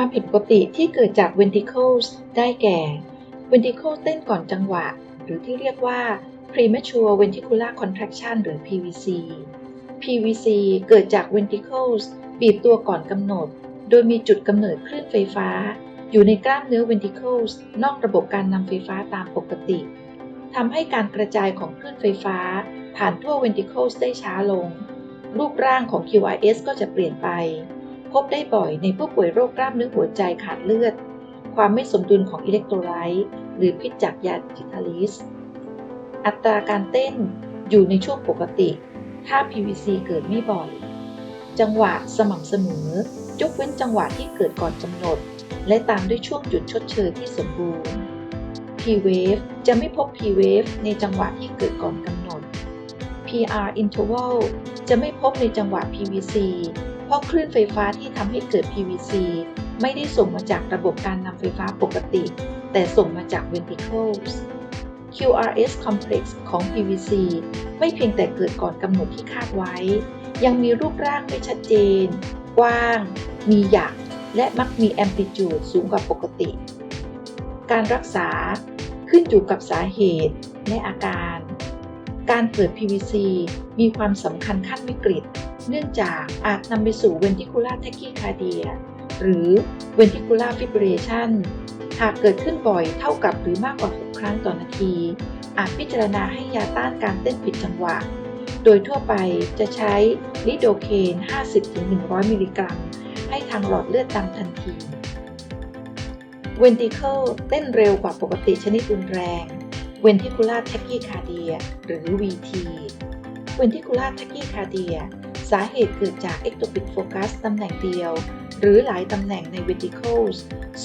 ความผิดปกติที่เกิดจาก ventricles ได้แก่ ventricle เต้นก่อนจังหวะ หรือที่เรียกว่า premature ventricular contraction หรือ PVC PVC เกิดจาก ventricles บีบตัวก่อนกำหนด โดยมีจุดกำเนิดคลื่นไฟฟ้า อยู่ในกล้ามเนื้อ ventricles นอกระบบการนำไฟฟ้าตามปกติทำให้การกระจายของคลื่นไฟฟ้า ผ่านทั่ว ventricles ได้ช้าลง รูปร่างของ QRS ก็จะเปลี่ยนไป พบได้บ่อยในผู้ป่วยโรคกล้ามเนื้อหัวใจขาดเลือด ความไม่สมดุลของอิเล็กโทรไลต์หรือพิษจากยาดิทาลิส อัตราการเต้นอยู่ในช่วงปกติถ้า PVC เกิดไม่บ่อย จังหวะสม่ำเสมอยกเว้นจังหวะที่เกิดก่อนกำหนด และตามด้วยช่วงหยุดชดเชยที่สมบูรณ์ P-wave จะไม่พบ P-wave ในจังหวะที่เกิดก่อนกำหนด PR interval จะไม่พบในจังหวะ PVC เพราะคลื่นไฟฟ้าที่ทำให้เกิด PVC ไม่ได้ส่งมาจากระบบการนำไฟฟ้าปกติ แต่ส่งมาจาก ventricles QRS complex ของ PVC ไม่เพียงแต่เกิดก่อนกำหนดที่คาดไว้ ยังมีรูปร่างไม่ชัดเจน กว้าง มีหยัก และมักมี amplitude สูงกว่าปกติ การรักษาขึ้นอยู่กับสาเหตุและอาการ การเกิด PVC มีความสำคัญขั้นวิกฤต เนื่องจากอาจนำไปสู่ ventricular tachycardia หรือ ventricular fibrillation หากเกิดขึ้นบ่อยเท่ากับหรือมากกว่า 6 ครั้งต่อนาที อาจพิจารณาให้ยาต้านการเต้นผิดจังหวะ โดยทั่วไปจะใช้ลิโดเคน 50-100 มิลลิกรัม ให้ทางหลอดเลือดดำทันที Ventricle เต้นเร็วกว่าปกติชนิดรุนแรง Ventricular tachycardia หรือ VT Ventricular tachycardia สาเหตุเกิดจาก ectopic focus ตำแหน่งเดียว หรือหลายตำแหน่งใน ventricles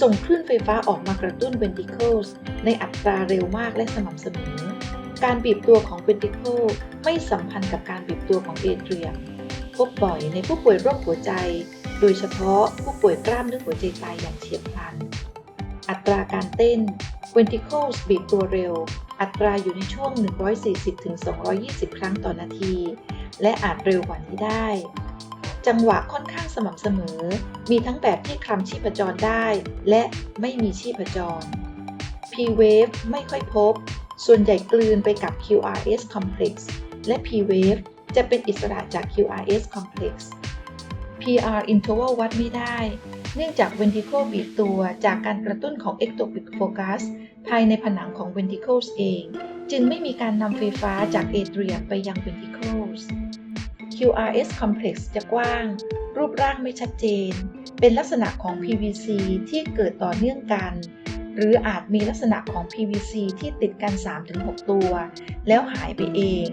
ส่งคลื่นไฟฟ้าออกมากระตุ้น ventricles ในอัตราเร็วมากและสม่ำเสมอ การบีบตัวของ ventricle ไม่สัมพันธ์กับการบีบตัวของเอเทรียมพบบ่อยในผู้ป่วยโรคหัวใจ โดยเฉพาะผู้ป่วยกล้ามเนื้อหัวใจตายอย่างเฉียบพลัน อัตราการเต้น ventricles บีบตัวเร็ว อัตราอยู่ในช่วง 140-220 ครั้งต่อนาที และอาจเร็วกว่านี้ได้ จังหวะค่อนข้างสม่ำเสมอ มีทั้งแบบที่คลำชีพจรได้ และไม่มีชีพจร P-wave ไม่ค่อยพบ ส่วนใหญ่กลืนไปกับ QRS complex และ P-wave จะเป็นอิสระจาก QRS complex PR interval วัดไม่ได้ เนื่องจาก ventricle บีบตัวจากการกระตุ้นของ ectopic focus ภายในผนังของ ventricles เอง จึงไม่มีการนำไฟฟ้าจากเอเทรียไปยัง ventricles QRS complex จะกว้าง รูปร่างไม่ชัดเจน เป็นลักษณะของ PVC ที่เกิดต่อเนื่องกัน หรืออาจมีลักษณะของ PVC ที่ติดกัน 3-6 ตัว แล้วหายไปเอง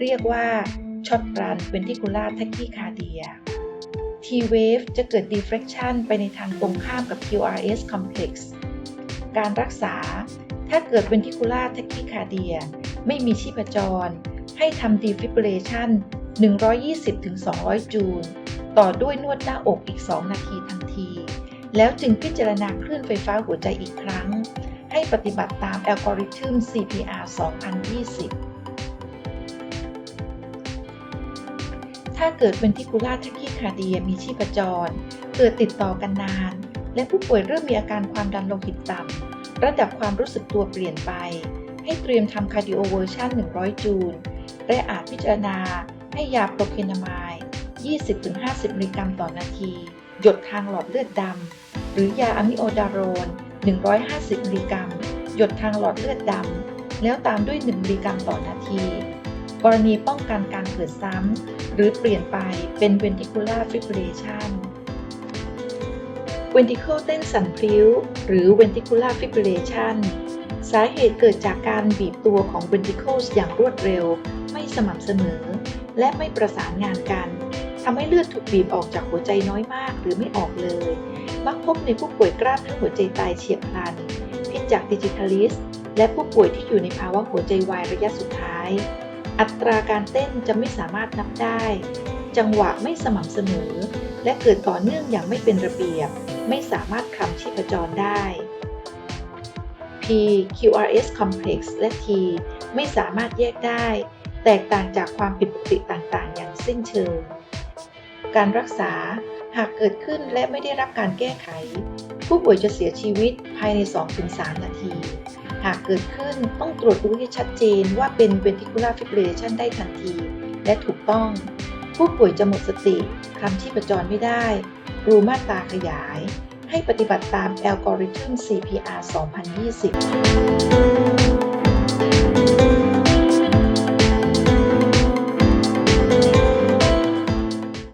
เรียกว่า short run ventricular tachycardia T-wave จะเกิด deflection ไปในทางตรงข้ามกับ QRS complex การรักษา ถ้าเกิด ventricular tachycardia ไม่มีชีพจร ให้ทำ defibrillation 120-200 จูล ต่อด้วยนวดหน้าอกอีก 2 นาทีทันที แล้วจึงพิจารณาคลื่นไฟฟ้าหัวใจอีกครั้ง ให้ปฏิบัติตามอัลกอริทึม CPR 2020 ถ้าเกิด ventricular tachycardia มีชีพจร เกิดติดต่อกันนาน และผู้ป่วยเริ่มมีอาการความดันโลหิตต่ำระดับความรู้สึกตัวเปลี่ยนไป ให้เตรียมทำ cardioversion 100 จูล และอาจพิจารณา ให้ยาโปรเคนามด์20-50 มิลลิกรัมต่อนาที หยดทางหลอดเลือดดำ หรือยาอะมิโอดารอน150 มิลลิกรัม หยดทางหลอดเลือดดำ แล้วตามด้วย 1 มิลลิกรัมต่อนาที กรณีป้องกันการเกิดซ้ำหรือเปลี่ยนไปเป็น ventricular fibrillation ventricle เต้นสั่นพลิ้ว หรือ ventricular fibrillation สาเหตุเกิดจากการบีบตัวของ ventricles อย่างรวดเร็ว ไม่สม่ำเสมอ และไม่ประสานงานกันทำให้เลือดถูกบีบออกจากหัวใจน้อยมากหรือไม่ออกเลย มักพบในผู้ป่วยกล้ามเนื้อหัวใจตายเฉียบพลัน พิษจากดิจิทัลิส และผู้ป่วยที่อยู่ในภาวะหัวใจวายระยะสุดท้าย อัตราการเต้นจะไม่สามารถนับได้ จังหวะไม่สม่ำเสมอ และเกิดต่อเนื่องอย่างไม่เป็นระเบียบ ไม่สามารถคำชีพจรได้ P QRS complex และ T ไม่สามารถแยกได้ แตกต่างจากความผิดปกติต่างๆ อย่างสิ้นเชิง การรักษาหากเกิดขึ้นและไม่ได้รับการแก้ไข ผู้ป่วยจะเสียชีวิตภายใน 2-3 นาที หากเกิดขึ้นต้องตรวจดูให้ชัดเจนว่าเป็น ventricular fibrillation ได้ทันที และถูกต้อง ผู้ป่วยจะหมดสติคำที่ประจรไม่ได้ รูม่านตาขยาย ให้ปฏิบัติตามอัลกอริทึม CPR 2020